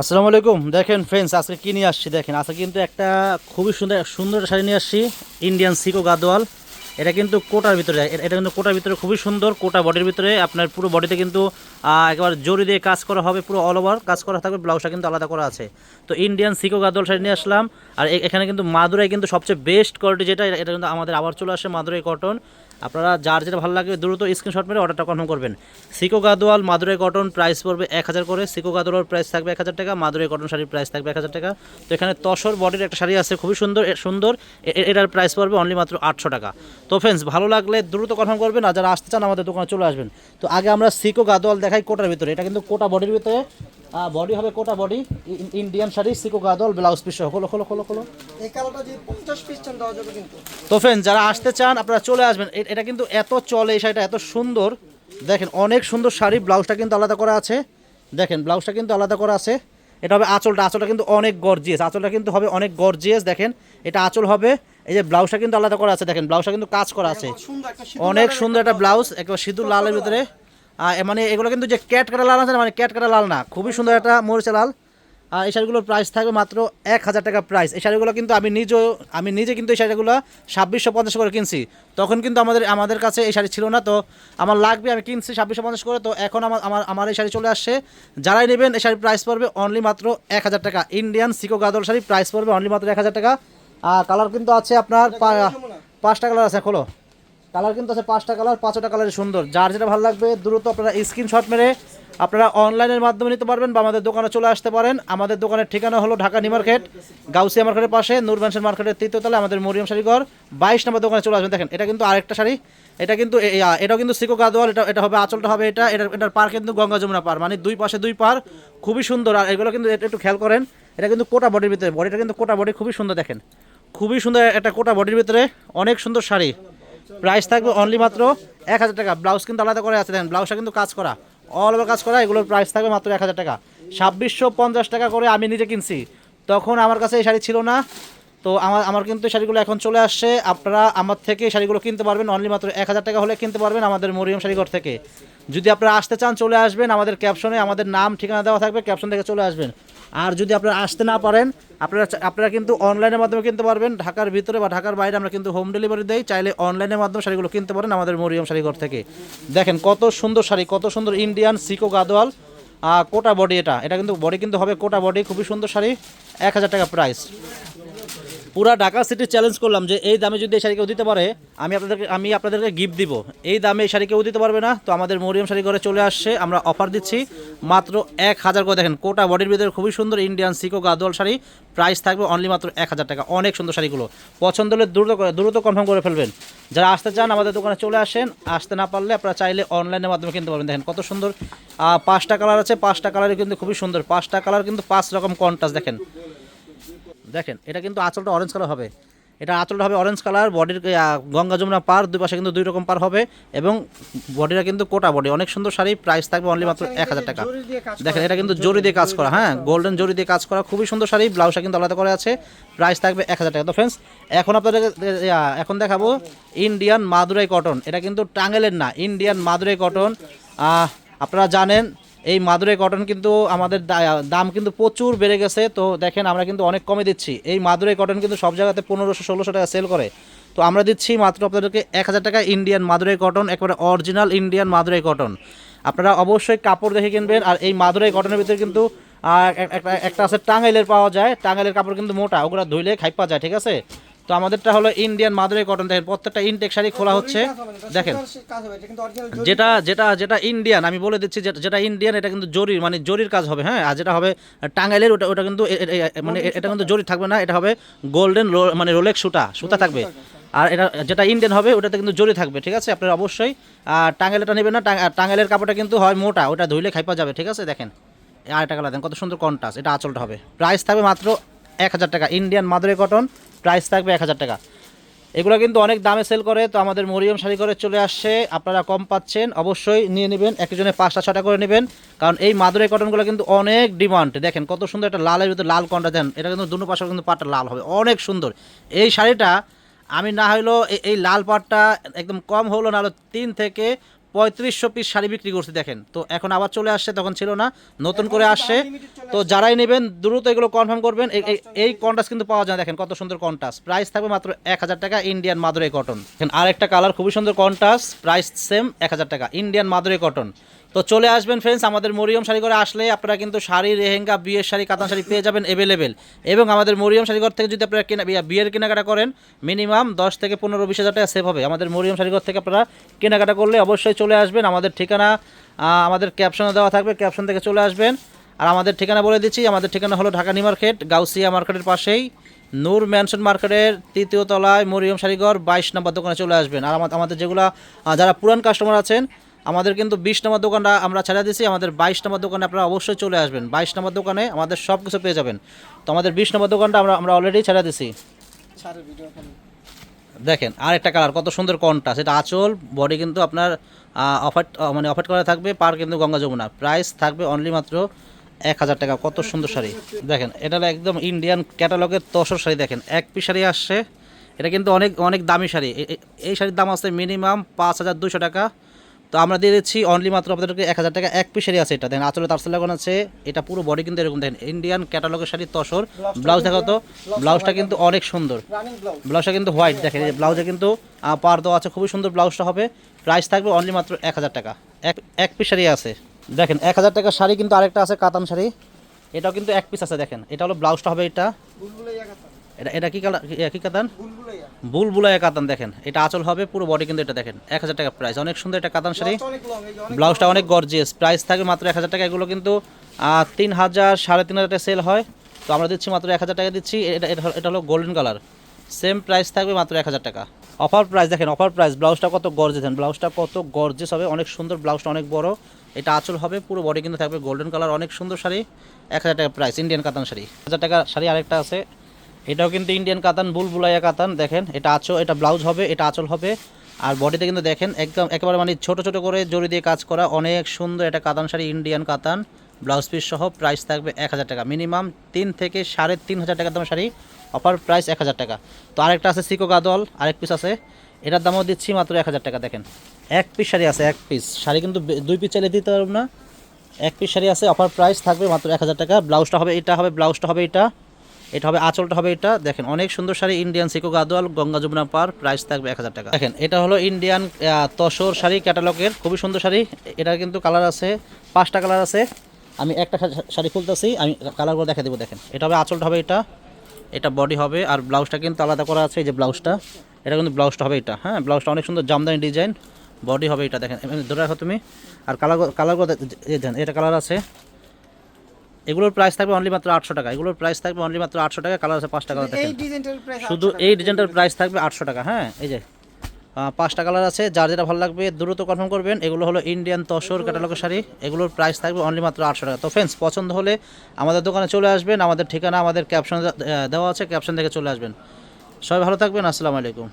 আসসালামু আলাইকুম। দেখেন ফ্রেন্ডস আজকে কি নিয়ে আসছি? দেখেন, আজকে কিন্তু একটা খুবই সুন্দর সুন্দর শাড়ি নিয়ে আসছি ইন্ডিয়ান সিকো গাদোয়াল। এটা কিন্তু কোটার ভিতরে এটা কিন্তু কোটার ভিতরে খুবই সুন্দর, কোটা বডির ভিতরে। আপনার পুরো বডিতে কিন্তু একবার জরি দিয়ে কাজ করা হবে, পুরো অল ওভার কাজ করা থাকবে ব্লাউজটা কিন্তু আলাদা করা আছে। তো ইন্ডিয়ান সিকো গাদোয়াল শাড়ি নিয়ে আসলাম। আর এখানে কিন্তু মাদুরাই কিন্তু সবচেয়ে বেস্ট কোয়ালিটি যেটা, এটা কিন্তু আমাদের আবার চলে আসে মাদুরাই কটন আপনারা যার যেটা ভালো লাগে দ্রুত স্ক্রিনশট মেরে অর্ডারটা কনফার্ম করবেন। সিকো গাদোয়াল মাদুরাই কটন প্রাইস পড়বে এক হাজার করে। সিকো গাদোয়াল প্রাইস থাকবে এক হাজার টাকা মাদুরাই কটন শাড়ির প্রাইস থাকবে এক হাজার টাকা। তো এখানে তসর বডির একটা শাড়ি আছে, খুবই সুন্দর সুন্দর। এটার প্রাইস পড়বে অনলি মাত্র আটশো টাকা। তো ফ্রেন্ডস ভালো লাগলে দ্রুত কনফার্ম করবেন আর যারা আসতে চান আমাদের দোকানে চলে আসবেন। তো আগে আমরা সিকো গাদোয়াল দেখাই কোটার ভিতরে। এটা কিন্তু কোটা বডির ভিতরে বডি হবে কোটা বডি ইন্ডিয়ান শাড়ি সিকো গাদোয়াল ব্লাউজ পিস সহ। খোলো খোলো খোলো খোলো। এই কালোটা যে পঞ্চাশ পিস চান দেওয়া যাবে কিন্তু। তো ফ্রেন্ড যারা আসতে চান আপনারা চলে আসবেন। এটা কিন্তু এত চলে এই শাড়িটা এত সুন্দর। দেখেন অনেক সুন্দর শাড়ি ব্লাউজটা কিন্তু আলাদা করা আছে। দেখেন ব্লাউজটা কিন্তু আলাদা করা আছে। এটা হবে আঁচলটা আঁচলটা কিন্তু অনেক গর্জিয়াস আঁচলটা কিন্তু হবে অনেক গর্জিয়াস দেখেন। এটা আঁচল হবে এই যে ব্লাউজটা কিন্তু আলাদা করা আছে। দেখেন ব্লাউজটা কিন্তু কাজ করা আছে। অনেক সুন্দর একটা ব্লাউজ একবার সিঁদুর লালের ভিতরে। মানে এগুলো কিন্তু যে ক্যাট কাটা লাল আছে না মানে ক্যাট কাটা লাল না, খুবই সুন্দর একটা মরিচা লাল। আর এই শাড়িগুলোর প্রাইস থাকবে মাত্র এক হাজার টাকা প্রাইস এই শাড়িগুলো কিন্তু আমি নিজেও, আমি নিজে কিন্তু এই শাড়িগুলো ছাব্বিশশো পঞ্চাশ করে কিনছি। তখন কিন্তু আমাদের আমাদের কাছে এই শাড়ি ছিল না, তো আমার লাগবে, আমি কিনছি ছাব্বিশশো পঞ্চাশ করে, তো এখন আমার আমার আমার এই শাড়ি চলে আসছে। যারাই নেবেন, এই শাড়ির প্রাইস পড়বে অনলি মাত্র এক হাজার টাকা। ইন্ডিয়ান সিকো গাদল শাড়ি প্রাইস পড়বে অনলি মাত্র এক হাজার টাকা। আর কালার কিন্তু আছে আপনার পাঁচটা কালার আছে, খোলো। কালার কিন্তু আছে পাঁচটা কালার পাঁচটা কালার সুন্দর। যার যেটা ভালো লাগবে, দ্রুত আপনারা স্ক্রিনশট মেরে আপনারা অনলাইনের মাধ্যমে নিতে পারবেন বা আমাদের দোকানে চলে আসতে পারেন। আমাদের দোকানের ঠিকানা হলো ঢাকা নিউ মার্কেট, গাউসিয়া মার্কেটের পাশে, নূর ম্যানশন মার্কেটের তৃতীয়তলা আমাদের মরিয়ম শাড়িঘর বাইশ নম্বর দোকানে চলে আসবেন। দেখেন, এটা কিন্তু আরেকটা শাড়ি। এটা কিন্তু এটাও কিন্তু সিকো গাদোয়াল, এটা এটা হবে, আঁচলটা হবে এটা। এটা এটার পার কিন্তু গঙ্গা যমুনা পার। মানে দুই পাশে দুই পার। খুবই সুন্দর। আর এগুলো কিন্তু একটু খেয়াল করেন, এটা কিন্তু কোটা বডির ভিতরে। বডিটা কিন্তু কোটা বডি খুবই সুন্দর, দেখেন। খুবই সুন্দর একটা কোটা বডির ভিতরে অনেক সুন্দর শাড়ি। প্রাইস থাকবে অনলি মাত্র এক হাজার টাকা। ব্লাউজ কিন্তু আলাদা করে আছে, দেখেন ব্লাউজটা কিন্তু কাজ করা। অল ওভার কাজ করা, এগুলোর প্রাইস থাকবে মাত্র এক হাজার টাকা। ছাব্বিশশো পঞ্চাশ টাকা করে আমি নিজে কিনছি। তখন আমার কাছে এই শাড়ি ছিল না। তো আমার আমার কিন্তু এই শাড়িগুলো এখন চলে আসছে। আপনারা আমার থেকে শাড়িগুলো কিনতে পারবেন। অনলি মাত্র এক হাজার টাকা হলে কিনতে পারবেন আমাদের মরিয়ম শাড়িঘর থেকে। যদি আপনারা আসতে চান, চলে আসবেন। আমাদের ক্যাপশনে আমাদের নাম, ঠিকানা দেওয়া থাকবে। ক্যাপশন থেকে চলে আসবেন। আর যদি আপনারা আসতে না পারেন, আপনারা আপনারা কিন্তু অনলাইনের মাধ্যমে কিনতে পারবেন। ঢাকার ভিতরে বা ঢাকার বাইরে আমরা কিন্তু হোম ডেলিভারি দেই। চাইলে অনলাইনের মাধ্যমে শাড়িগুলো কিনতে পারেন আমাদের মরিয়ম শাড়িঘর থেকে। দেখেন কত সুন্দর শাড়ি, কত সুন্দর ইন্ডিয়ান সিকো গাদোয়াল। কোটা বডি এটা। এটা কিন্তু বডি কিন্তু হবে কোটা বডি খুবই সুন্দর শাড়ি। এক হাজার টাকা প্রাইস পুরা ঢাকা সিটি চ্যালেঞ্জ করলাম যে এই দামে যদি এই শাড়ি কেউ দিতে পারে, আমি আপনাদেরকে আমি আপনাদেরকে গিফট দিব। এই দামে এই শাড়ি কেউ দিতে পারবে না, তো আমাদের মরিয়ম শাড়ি ঘরে চলে আসছে, আমরা অফার দিচ্ছি। মাত্র এক হাজার করে দেখেন, কোটা বডির ভিতরে খুবই সুন্দর ইন্ডিয়ান সিকো গাদোয়াল শাড়ি। প্রাইস থাকবে অনলি মাত্র এক হাজার টাকা, অনেক সুন্দর শাড়িগুলো। পছন্দ হলে দ্রুত দ্রুত কনফার্ম করে ফেলবেন। যারা আসতে চান, আমাদের দোকানে চলে আসেন। আসতে না পারলে আপনারা চাইলে অনলাইনের মাধ্যমে কিনতে পারবেন। দেখেন কত সুন্দর পাঁচটা কালার আছে, পাঁচটা কালারই কিন্তু খুবই সুন্দর। পাঁচটা কালার কিন্তু পাঁচ রকম কন্টাস দেখেন। দেখেন এটা কিন্তু আঁচলটা অরেঞ্জ কালার হবে। এটা আঁচলটা হবে অরেঞ্জ কালার বডির গঙ্গা যমুনা পার দুই পাশে কিন্তু দুই রকম পার হবে এবং বডিটা কিন্তু কোটা বডি অনেক সুন্দর শাড়ি প্রাইস থাকবে অনলি মাত্র এক হাজার টাকা। দেখেন এটা কিন্তু জরি দিয়ে কাজ করা হ্যাঁ গোল্ডেন জরি দিয়ে কাজ করা খুবই সুন্দর শাড়ি ব্লাউজটা কিন্তু আলাদা করে আছে প্রাইস থাকবে এক হাজার টাকা। তো ফ্রেন্ডস এখন আপনাদের এখন দেখাবো ইন্ডিয়ান মাদুরাই কটন এটা কিন্তু টাঙ্গেলের না ইন্ডিয়ান মাদুরাই কটন আপনারা জানেন এই মাদুরাই কটন কিন্তু আমাদের দাম কিন্তু প্রচুর বেড়ে গেছে। তো দেখেন আমরা কিন্তু অনেক কমে দিচ্ছি। এই মাদুরাই কটন কিন্তু সব জায়গাতে পনেরোশো, ষোলোশো টাকা সেল করে। তো আমরা দিচ্ছি মাত্র আপনাদেরকে এক হাজার টাকা ইন্ডিয়ান মাদুরাই কটন একেবারে অরিজিনাল ইন্ডিয়ান মাদুরাই কটন আপনারা অবশ্যই কাপড় দেখে কিনবেন, আর এই মাদুরাই কটনের ভিতরে কিন্তু একটা- একটা আছে টাঙ্গাইলের পাওয়া যায়। টাঙ্গাইলের কাপড় কিন্তু মোটা, ওগুলো ধুইলে খাইপা যায়, ঠিক আছে? তো আমাদেরটা হলো ইন্ডিয়ান মাদুরাই কটন দেখেন প্রত্যেকটা ইনটেক শাড়ি খোলা হচ্ছে। দেখেন। যেটা যেটা যেটা ইন্ডিয়ান আমি বলে দিচ্ছি যেটা- ইন্ডিয়ান এটা কিন্তু জরির মানে জরির কাজ হবে হ্যাঁ? আর যেটা হবে টাঙ্গাইলের ওটা ওটা কিন্তু মানে এটা কিন্তু জরি থাকবে না এটা হবে গোল্ডেন মানে রোলেক সুতা সুতা থাকবে। আর এটা যেটা ইন্ডিয়ান হবে ওটাতে কিন্তু জরি থাকবে ঠিক আছে? আপনারা অবশ্যই আর টাঙ্গাইলেরটা নেবেন না টাঙ্গা- টাঙ্গাইলের কাপড়টা কিন্তু হয় মোটা ওটা ধুইলে খাইপা যাবে ঠিক আছে? দেখেন আর টাকা দেন কত সুন্দর কন্টাস এটা আঁচলটা হবে। প্রাইস থাকবে মাত্র এক হাজার টাকা ইন্ডিয়ান মাদুরে কটন প্রাইস থাকবে এক হাজার টাকা। এগুলো কিন্তু অনেক দামে সেল করে, তো আমাদের মরিয়ম শাড়ি করে চলে আসছে। আপনারা কম পাচ্ছেন, অবশ্যই নিয়ে নেবেন, একজনে পাঁচটা ছটা করে নেবেন। কারণ এই মাদুরাই কটনগুলো কিন্তু অনেক ডিমান্ড দেখেন, কত সুন্দর একটা লালের ভিতরে লাল কন্টা দেন এটা কিন্তু দুটো পাশে কিন্তু পাটটা লাল হবে, অনেক সুন্দর। এই শাড়িটা আমি না হইল এই- এই লাল পাটটা একদম কম হলো না হলো তিন থেকে পঁয়ত্রিশশো পিস শাড়ি বিক্রি করছি দেখেন। তো এখন আবার চলে আসছে তখন ছিল না নতুন করে আসছে। তো যারাই নেবেন দ্রুত এগুলো কনফার্ম করবেন। এই- কন্টাস কিন্তু পাওয়া যায় দেখেন কত সুন্দর কন্টাস প্রাইস থাকবে মাত্র এক হাজার টাকা ইন্ডিয়ান মাদুরাই কটন দেখেন আরেকটা কালার খুবই সুন্দর কন্টাস প্রাইস সেম এক হাজার টাকা ইন্ডিয়ান মাদুরাই কটন তো চলে আসবেন ফ্রেন্ডস আমাদের মরিয়ম শাড়ি করে আসলে আপনারা কিন্তু শাড়ি রেহেঙ্গা বিয়ের শাড়ি, কাতান শাড়ি পেয়ে যাবেন অ্যাভেলেবেল এবং আমাদের মরিয়ম শাড়িঘর থেকে যদি আপনারা কেনা বিয়া- বিয়ের কেনাকাটা করেন মিনিমাম দশ থেকে পনেরো, বিশ হাজার টাকা সেভ হবে। আমাদের মরিয়ম শাড়িঘর থেকে আপনারা কেনাকাটা করলে অবশ্যই চলে আসবেন। আমাদের ঠিকানা আমাদের ক্যাপশনে দেওয়া থাকবে ক্যাপশন থেকে চলে আসবেন। আর আমাদের ঠিকানা বলে দিচ্ছি, আমাদের ঠিকানা হলো ঢাকা নিউ মার্কেট, গাউসিয়া মার্কেটের পাশেই, নূর ম্যানশন মার্কেটের তৃতীয় তলায় মরিয়ম শাড়িঘর, বাইশ নম্বর দোকানে চলে আসবেন। আর আমাদের যেগুলো যারা পুরান কাস্টমার আছেন আমাদের কিন্তু বিশ নম্বর দোকানটা আমরা ছেড়ে দিয়েছি আমাদের বাইশ নম্বর দোকানে আপনারা অবশ্যই চলে আসবেন। বাইশ নম্বর দোকানে আমাদের সব কিছু পেয়ে যাবেন। তো আমাদের বিশ নম্বর দোকানটা আমরা আমরা অলরেডি ছেড়ে দিয়েছি। এখন দেখেন আর একটা কালার কত সুন্দর কনটা। সেটা আঁচল বডি কিন্তু আপনার অফার মানে অফার করা থাকবে পার কিন্তু গঙ্গা যমুনা। প্রাইস থাকবে অনলি মাত্র এক হাজার টাকা কত সুন্দর শাড়ি। দেখেন এটা হলো একদম ইন্ডিয়ান ক্যাটালগের তসর শাড়ি দেখেন এক পিস শাড়ি আসছে। এটা কিন্তু অনেক অনেক দামি শাড়ি। এই শাড়ির দাম আছে মিনিমাম পাঁচ হাজার দুশো টাকা। তো আমরা দিয়ে দিচ্ছি অনলি মাত্র আপনাদেরকে এক হাজার টাকা এক পিস শাড়ি আছে এটা। দেখেন আঁচলে তারসেল লাগানো আছে। এটা পুরো বডি কিন্তু এরকম। দেখেন ইন্ডিয়ান ক্যাটালগের শাড়ি তসর। ব্লাউজ দেখা তো ব্লাউজটা কিন্তু অনেক সুন্দর। ব্লাউজটা কিন্তু হোয়াইট দেখেন এই ব্লাউজে কিন্তু পার দেওয়া আছে খুবই সুন্দর ব্লাউজটা হবে। প্রাইস থাকবে অনলি মাত্র এক হাজার টাকা। এক এক পিস শাড়ি আছে। দেখেন এক হাজার টাকার শাড়ি কিন্তু আরেকটা আছে কাতান শাড়ি। এটাও কিন্তু এক পিস আছে দেখেন। এটা হলো ব্লাউজটা হবে এটা। এটা এটা কি কি কাতান? বুলবুলাইয়া কাতান দেখেন। এটা আঁচল হবে, পুরো বডি কিন্তু এটা দেখেন। এক হাজার টাকা প্রাইস অনেক সুন্দর এটা কাতান শাড়ি। ব্লাউজটা অনেক গর্জিয়াস প্রাইস থাকবে মাত্র এক হাজার টাকা। এগুলো কিন্তু তিন হাজার, সাড়ে তিন হাজার টাকা সেল হয়। তো আমরা দিচ্ছি মাত্র এক হাজার টাকা দিচ্ছি। এটা এটা হলো- গোল্ডেন কালার সেম প্রাইস থাকবে মাত্র এক হাজার টাকা। অফার প্রাইস দেখেন অফার প্রাইস ব্লাউজটা কত গর্জেস দেখেন ব্লাউজটা কত গর্জেস হবে। অনেক সুন্দর ব্লাউজটা অনেক বড়। এটা আঁচল হবে, পুরো বডি কিন্তু থাকবে গোল্ডেন কালার অনেক সুন্দর শাড়ি। এক হাজার টাকা প্রাইস ইন্ডিয়ান কাতান শাড়ি। হাজার টাকা শাড়ি আরেকটা আছে। এটাও কিন্তু ইন্ডিয়ান কাতান, বুলবুলাইয়া কাতান, দেখেন, এটা আঁচল, এটা ব্লাউজ হবে, এটা আঁচল হবে। আর বডিতে কিন্তু দেখেন, একদম একেবারে মানে ছোট ছোট করে জড়ি দিয়ে কাজ করা অনেক সুন্দর এটা কাতান শাড়ি ইন্ডিয়ান কাতান। ব্লাউজ পিস সহ প্রাইস থাকবে এক হাজার টাকা। মিনিমাম তিন থেকে সাড়ে তিন হাজার টাকা দাম শাড়ি অফার প্রাইস এক হাজার টাকা। তো আরেকটা আছে সিকো গাদল আরেক পিস আছে। এটার দামও দিচ্ছি মাত্র এক হাজার টাকা, দেখেন। এক পিস শাড়ি আছে, এক পিস শাড়ি কিন্তু দুই পিস চাইলে দিতে পারব না। এক পিস শাড়ি আছে অফার প্রাইস থাকবে মাত্র এক হাজার টাকা। ব্লাউজটা হবে, এটা হবে ব্লাউজটা হবে এটা। এটা হবে, আঁচলটা হবে এটা। দেখেন, অনেক সুন্দর শাড়ি ইন্ডিয়ান সিকো গাদোয়াল, গঙ্গা যমুনা পার প্রাইস থাকবে এক হাজার টাকা। দেখেন, এটা হলো ইন্ডিয়ান তসর শাড়ি ক্যাটালগের খুবই সুন্দর শাড়ি। এটা কিন্তু কালার আছে, পাঁচটা কালার আছে। আমি একটা শাড়ি খুলতেছি, আমি কালারগুলো দেখা দেবো, দেখেন। এটা হবে, আঁচলটা হবে এটা। এটা বডি হবে, আর ব্লাউজটা কিন্তু আলাদা করা আছে, এই যে ব্লাউজটা এটা কিন্তু ব্লাউজটা হবে এটা হ্যাঁ? ব্লাউজটা অনেক সুন্দর, জামদানি ডিজাইন বডি হবে এটা, দেখেন। ধরে রাখো তুমি। আর কালার কালারগুলো দেন, এটা কালার আছে। এগুলোর প্রাইস থাকবে অনলি মাত্র আটশো টাকা। এগুলোর প্রাইস থাকবে অনলি মাত্র আটশো টাকা কালার আছে পাঁচটা কালার শুধু এই ডিজাইনটার প্রাইস থাকবে আটশো টাকা হ্যাঁ এই যে। পাঁচটা কালার আছে যার যেটা ভালো লাগবে দ্রুত কনফার্ম করবেন। এগুলো হলো ইন্ডিয়ান তসর ক্যাটালগের শাড়ি। এগুলোর প্রাইস থাকবে অনলি মাত্র আটশো টাকা। তো ফ্রেন্ডস পছন্দ হলে আমাদের দোকানে চলে আসবেন। আমাদের ঠিকানা আমাদের ক্যাপশন দেওয়া আছে ক্যাপশন থেকে চলে আসবেন। সবাই ভালো থাকবেন আসসালামু আলাইকুম।